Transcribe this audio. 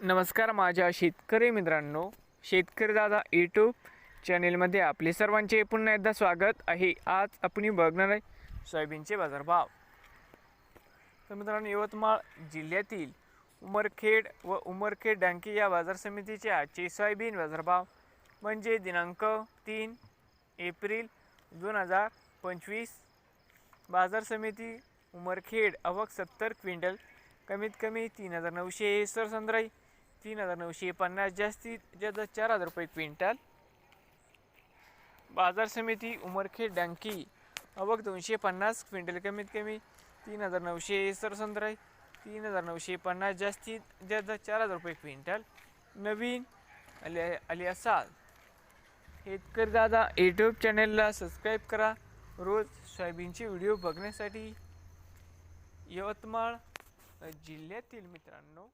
नमस्कार माझ्या शेतकरी मित्रांनो शेतकरी दादा यूट्यूब चॅनेलमध्ये आपले सर्वांचे पुन्हा एकदा स्वागत आहे. आज आपण बघणार आहे सोयाबीनचे बाजारभाव. तर मित्रांनो यवतमाळ जिल्ह्यातील उमरखेड व उमरखेड डांकी या बाजार समितीचे आजचे सोयाबीन बाजारभाव म्हणजे दिनांक तीन एप्रिल दोन हजार पंचवीस. बाजार समिती उमरखेड अवक सत्तर क्विंटल कमीत कमी तीन हजार नऊशे सरसंद्राई तीन हजार नऊशे पन्नास जास्तीत जास्त चार हजार रुपये क्विंटल. बाजार समिती उमरखेड डंकी अवघ दोनशे पन्नास क्विंटल कमीत कमी तीन हजार नऊशे सरसंद्राई तीन हजार नऊशे पन्नास जास्तीत जास्त चार हजार रुपये क्विंटल. नवीन आले आले असाल. शेतकरी दादा यूट्यूब चॅनलला सबस्क्राईब करा. रोज सोयाबीनचे व्हिडिओ बघण्यासाठी यवतमाळ जिल्ह्यातील मित्रांनो